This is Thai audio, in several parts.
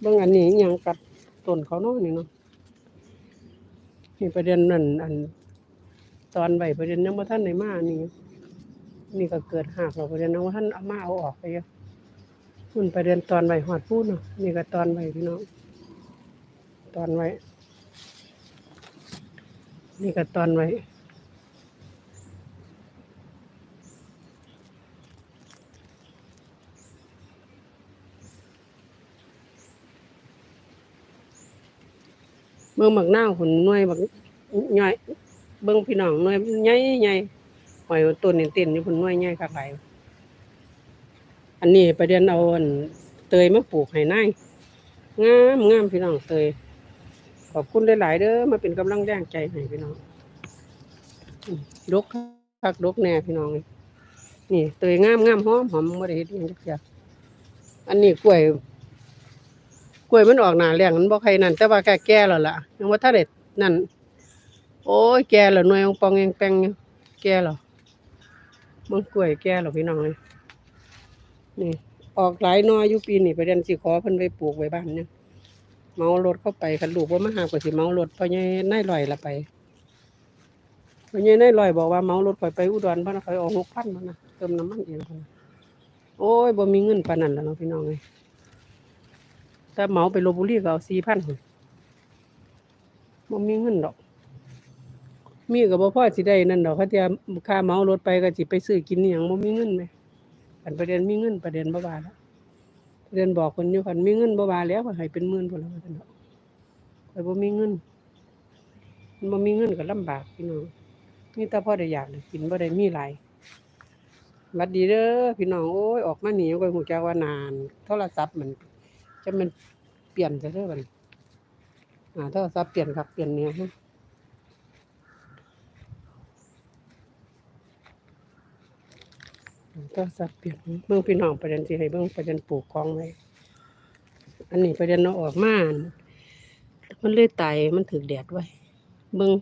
เบิ่งอันนี้อิหยังกัดต้นเขาเนาะนี่เนาะนี่ประเด็นนั่นอัน ตอนไว้ประเด็นยังบ่ทันได้มานี่นี่ก็เกิดหักแล้วประเด็นยังบ่ทันเอามาเอาออกไปอยู่หุ่นประเด็นตอนไว้ฮอดพูดเนาะนี่ก็ตอนไว้พี่น้องตอนไว้ นี่ก็ตอนไว้ เบิ่งบักหน้าหุ่นหน่วยบักใหญ่เบิ่งพี่น้องหน่วยใหญ่ใหญ่หอยต้นนี่เต้นอยู่พุ่นหน่วยใหญ่คักหลายอันนี้ประเด็นเอาอันเตยมาปลูกให้นายงามงามพี่น้องเตยขอบคุณหลายๆเด้อมาเป็นกำลังแรงใจให้พี่น้องดกคักดกแน่พี่น้องนี่เตยงามงามหอมหอมบ่ได้เฮ็ดอิหยังจักอย่างอันนี้กล้วย กล้วยมันออกหนาแรงมันบ่ใครนั่นแต่ว่าแก่แก่แล้วล่ะยังว่าถ้าเด็ดนั่น โอ้ยแก่แล้วหน่วยองปองแองแปงแก่แล้วมันกล้วยแก่แล้วพี่น้องเลยนี่ ออกหลายนออยู่ปีนี้ไปเรียนสิขอเพิ่นไปปลูกไว้บ้านเนี่ยเมารถเข้าไปคันลูกว่ามาหาก็สิเมารถเพราะยัยนายลอยละไปเพราะยัยนายลอยบอกว่าเมารถข่อยไปอุดรพราะข่อยออกหกพันมานะเติมน้ำมันเองพุ่นน่ะโอ้ยบ่มีเงินปานนั้นแล้วเนาะพี่น้องเลย ถ้าเหมาไปลบบุรีก็เอาสี่พันบ่มีเงินดอก มีก็บ่พอสิได้นั่นดอกเขาจะค่าเมารถไปก็สิไปซื้อกินอหยังบ่มีเงินไหมอันประเด็นมีเงินประเด็นบ่ว่าแล้วประเด็นบอกคนอยู่คันมีเงินบ่ว่าแล้วก็ให้เป็นหมื่นพุ่นแล้วว่าซั่นดอกข้อยบ่มีเงินมันบ่มีเงินก็ลำบากพี่น้องมีแต่พ่อได้อยากได้กินบ่ได้มีหลายวัดดีเด้อพี่น้องโอ้ยออกมาหนีก็ฮู้จักว่านาน โทรศัพท์มัน จะมันเปลี่ยนจะเท่ากันอ่าถ้าซับเปลี่ยนครับเปลี่ยนเนี่ยฮะถ้าซับเปลี่ยนเบื้องพี่น้องประเด็นสิให้เบื้องประเด็นปลูกกองไว้อันนี้ประเด็นเราออกมามันเลยตายมันถึกแดดไว้ เบื้อง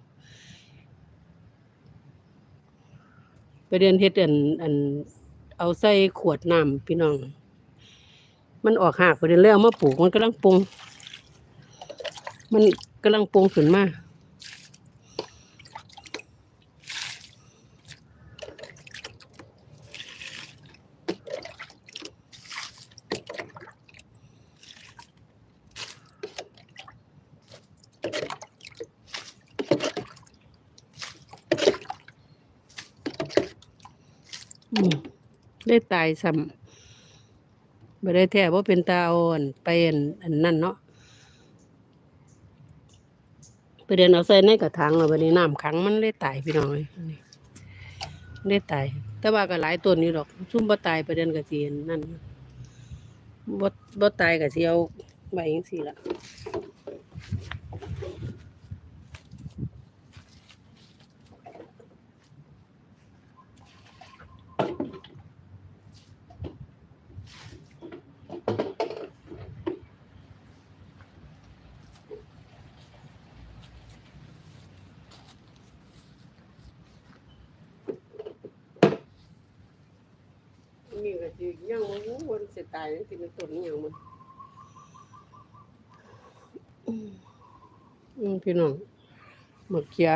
ประเด็นเฮ็ดอันอันเอาใส่ขวดน้ำพี่น้อง มันออกหากไปเด็นแล้วเอามาปลูกมันกำลังปรุง มันกำลังปรุงขึ้นมาได้ตายซ้ำ บ่ได้แท้ว่าเป็นตาอ่อนไปอันนั่นเนาะไปเดินเอาใส่ในกระถางแล้วบัดนี้น้ำขังมันเลยตายพี่น้องเลยนี่ได้ตาย แต่ว่าก็หลายต้นอยู่ดอก ซุ่มบ่ตายไปเดินกระเจียนนั่นบ่บ่ตายก็สิเอาไว้จังสี่ละ นี่ก็สิยังบ่รู้ว่ามันสิตายจังซี่เป็นต้นอิหยังมันอืมพี่น้องมะเขีย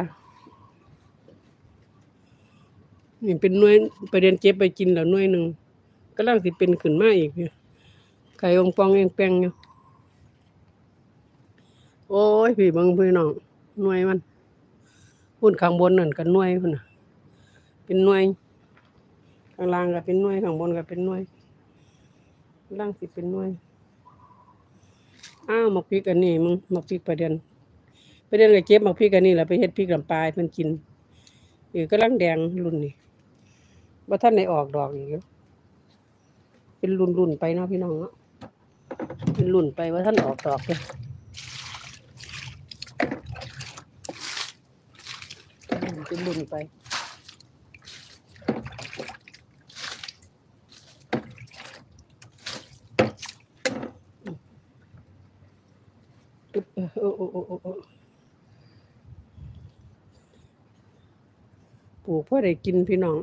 นี่เป็นหน่วยไปเรียนเจ็บไปกินแล้วหน่วยหนึ่งกำลังสิเป็นขึ้นมาอีกอยู่ไข่องปองเองแปงอยู่โอ้ยพี่บิ่งพี่น้องหน่วยมันพุ่นข้างบนนั่นก็หน่วยพุ่นน่ะ เป็นหน่วย ข้างล่างก็เป็นหน่วยข้างบนก็เป็นหน่วยล่างสิเป็นหน่วย อ้าวหมกพริกอันนี้มึงหมกพริกประเด็นประเด็นก็เก็บหมกพริกอันนี้แหละไปเฮ็ดพริกลำปลายเพิ่นกินเออกํลังแดงรุ่นนี้บ่ทันได้ออกดอกอีกอยู่เป็นรุ่นไปเนาะพี่น้องเนาะเป็นรุ่นไปว่าท่านออกดอกเลยเป็นรุ่นไป อึ๊บเออโอ้โอ้โอ้โอ้โอ้ ปลูกเพื่อได้กินพี่น้อง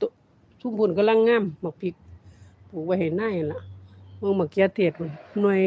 ตุทุ่มพุ่นกำลังงามหมักพริก ปลูกไว้ให้หน้าหั่นล่ะเมืองมะเกียเตียดมันหน่วย